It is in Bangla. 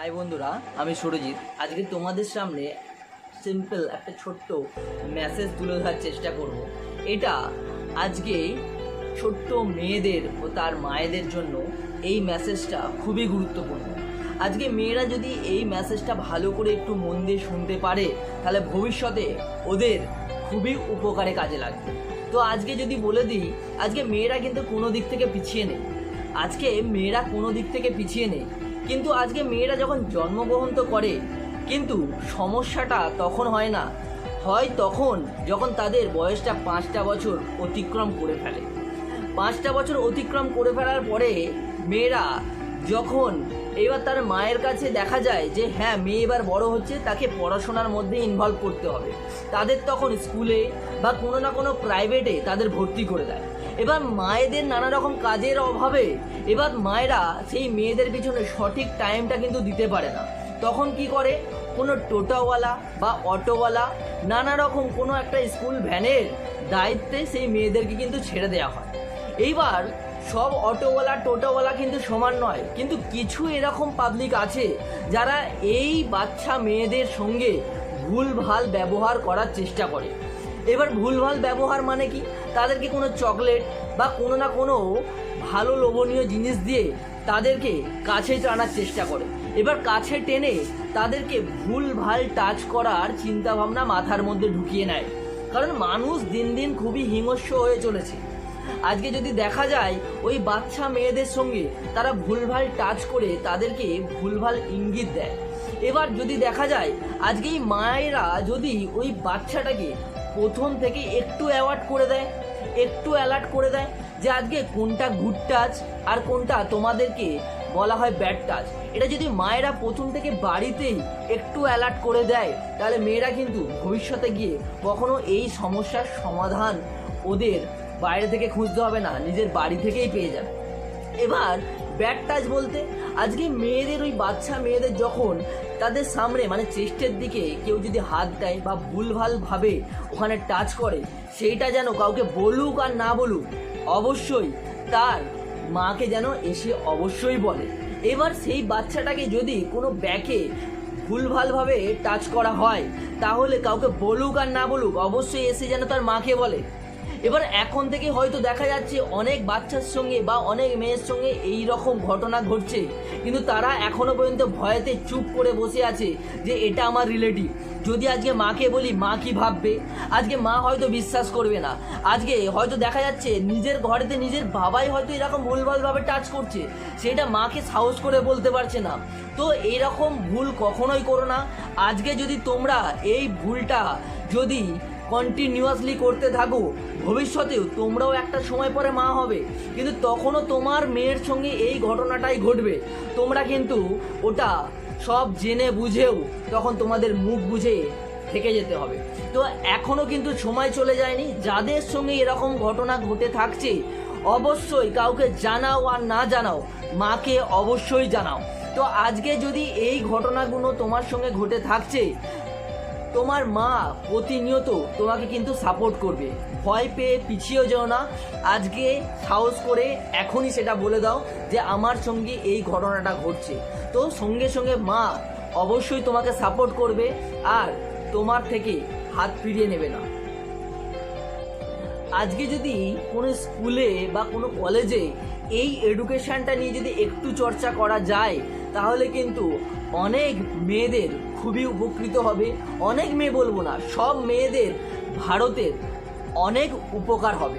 হাই বন্ধুরা, আমি সুরজিৎ। আজকে তোমাদের সামনে সিম্পল একটা ছোট্ট মেসেজ তুলে ধরার চেষ্টা করব। এটা আজকে ছোট্ট মেয়েদের ও তার মায়েদের জন্য এই মেসেজটা খুবই গুরুত্বপূর্ণ। আজকে মেয়েরা যদি এই মেসেজটা ভালো করে একটু মন দিয়ে শুনতে পারে, তাহলে ভবিষ্যতে ওদের খুবই উপকারে কাজে লাগবে। তো আজকে যদি বলে দিই, আজকে মেয়েরা কিন্তু কোনো দিক থেকে পিছিয়ে নেই। আজকে মেয়েরা কোনো দিক থেকে পিছিয়ে নেই। কিন্তু আজকে মেয়েরা যখন জন্মগ্রহণ তো করে, কিন্তু সমস্যাটা তখন হয় না। হয় তখন যখন তাদের বয়সটা পাঁচটা বছর অতিক্রম করে ফেলে। পাঁচটা বছর অতিক্রম করে ফেলার পরে মেয়েরা যখন এবার তার মায়ের কাছে দেখা যায় যে হ্যাঁ মেয়ে এবার বড় হচ্ছে, তাকে পড়াশোনার মধ্যে ইনভলভ করতে হবে। তাদের তখন স্কুলে বা কোনো না কোনো প্রাইভেটে তাদের ভর্তি করে দেয়। এবার মায়েদের নানা রকম কাজের অভাবে, এবার মায়েরা সেই মেয়েদের পিছনে সঠিক টাইমটা কিন্তু দিতে পারে না। তখন কি করে? কোনো টোটোওয়ালা বা অটোওয়ালা নানা রকম কোনো একটা স্কুল ভ্যানের দায়িত্বে সেই মেয়েদেরকে কিন্তু ছেড়ে দেওয়া হয়। এইবার সব অটোওয়ালা, টোটোওয়ালা কিন্তু সমান নয়, কিন্তু কিছু এরকম পাবলিক আছে যারা এই বাচ্চা মেয়েদের সঙ্গে ভুলভাল ব্যবহার করার চেষ্টা করে। এবার ভুলভাল ব্যবহার মানে কি? তাদেরকে কোনো চকলেট বা কোনো না কোনো ভালো লোভনীয় জিনিস দিয়ে তাদেরকে কাছে টানার চেষ্টা করে। এবার কাছে টেনে তাদেরকে ভুলভাল টাচ করার চিন্তাভাবনা মাথার মধ্যে ঢুকিয়ে নেয়। কারণ মানুষ দিন দিন খুবই হিংস্র হয়ে চলেছে। আজকে যদি দেখা যায় ওই বাচ্চা মেয়েদের সঙ্গে তারা ভুলভাল টাচ করে তাদেরকে ভুলভাল ইঙ্গিত দেয়। এবার যদি দেখা যায়, আজকে এই মায়েরা যদি ওই বাচ্চাটাকে প্রথম থেকে একটু অ্যাওয়ার্ড করে দেয়, একটু অ্যালার্ট করে দেয় যে আজকে কোনটা গুড টাচ আর কোনটা তোমাদেরকে বলা হয় ব্যাড টাচ এটা যদি মায়েরা প্রথম থেকে বাড়িতেই একটু অ্যালার্ট করে দেয়, তাহলে মেয়েরা কিন্তু ভবিষ্যতে গিয়ে কখনো এই সমস্যার সমাধান ওদের বাইরে থেকে খুঁজতে হবে না, নিজের বাড়ি থেকেই পেয়ে যাবে। এবার ব্যাড টাচ বলতে, আজকে মেয়েদের ওই বাচ্চা মেয়েদের যখন তাদের সামনে মানে চেস্টের দিকে কেউ যদি হাত দেয় বা ভুলভালভাবে ওখানে টাচ করে, সেইটা যেন কাউকে বলুক আর না বলুক, অবশ্যই তার মাকে যেন এসে অবশ্যই বলে। এবার সেই বাচ্চাটাকে যদি কোনো ব্যাকে ভুলভালভাবে টাচ করা হয়, তাহলে কাউকে বলুক আর না বলুক, অবশ্যই এসে যেন তার মাকে বলে। এবার এখন থেকে হয়তো দেখা যাচ্ছে অনেক বাচ্চার সঙ্গে বা অনেক মেয়ের সঙ্গে এই রকম ঘটনা ঘটছে। কিন্তু তারা এখনও পর্যন্ত ভয়েতে চুপ করে বসে আছে যে এটা আমার রিলেটিভ যদি আজকে মাকে বলি, মা কি ভাববে? আজকে মা হয়তো বিশ্বাস করবে না। আজকে হয়তো দেখা যাচ্ছে নিজের ঘরেতে নিজের বাবাই হয়তো এরকম ভুলভালভাবে টাচ করছে। সেটা মাকে সাহস করে বলতে পারছে না। তো এইরকম ভুল কখনোই করো না। আজকে যদি তোমরা এই ভুলটা যদি কন্টিনিউয়াসলি করতে থাকো। ভবিষ্যতেও তোমরাও একটা সময় পরে মা হবে। কিন্তু তখনও তোমার মেয়ের সঙ্গে এই ঘটনাটাই ঘটবে। তোমরা কিন্তু ওটা সব জেনে বুঝেও তখন তোমাদের মুখ বুঝে থেকে যেতে হবে। তো এখনও কিন্তু সময় চলে যায়নি। যাদের সঙ্গে এরকম ঘটনা ঘটে থাকছে, অবশ্যই কাউকে জানাও আর না জানাও, মাকে অবশ্যই জানাও। তো আজকে যদি এই ঘটনাগুলো তোমার সঙ্গে ঘটে থাকছে তোমার মা প্রতিনিয়ত তোমাকে কিন্তু সাপোর্ট করবে। ভয় পেয়ে পিছিয়েও যাও না। আজকে সাহস করে এখনই সেটা বলে দাও যে আমার সঙ্গে এই ঘটনাটা ঘটছে। তো সঙ্গে সঙ্গে মা অবশ্যই তোমাকে সাপোর্ট করবে আর তোমার থেকে হাত ফিরিয়ে নেবে না। আজকে যদি কোনো স্কুলে বা কোনো কলেজে এই এডুকেশানটা নিয়ে যদি একটু চর্চা করা যায়, তাহলে কিন্তু অনেক মেয়েদের খুবই উপকৃত হবে। অনেক মেয়ে বলব না, সব মেয়েদের ভারতের অনেক উপকার হবে।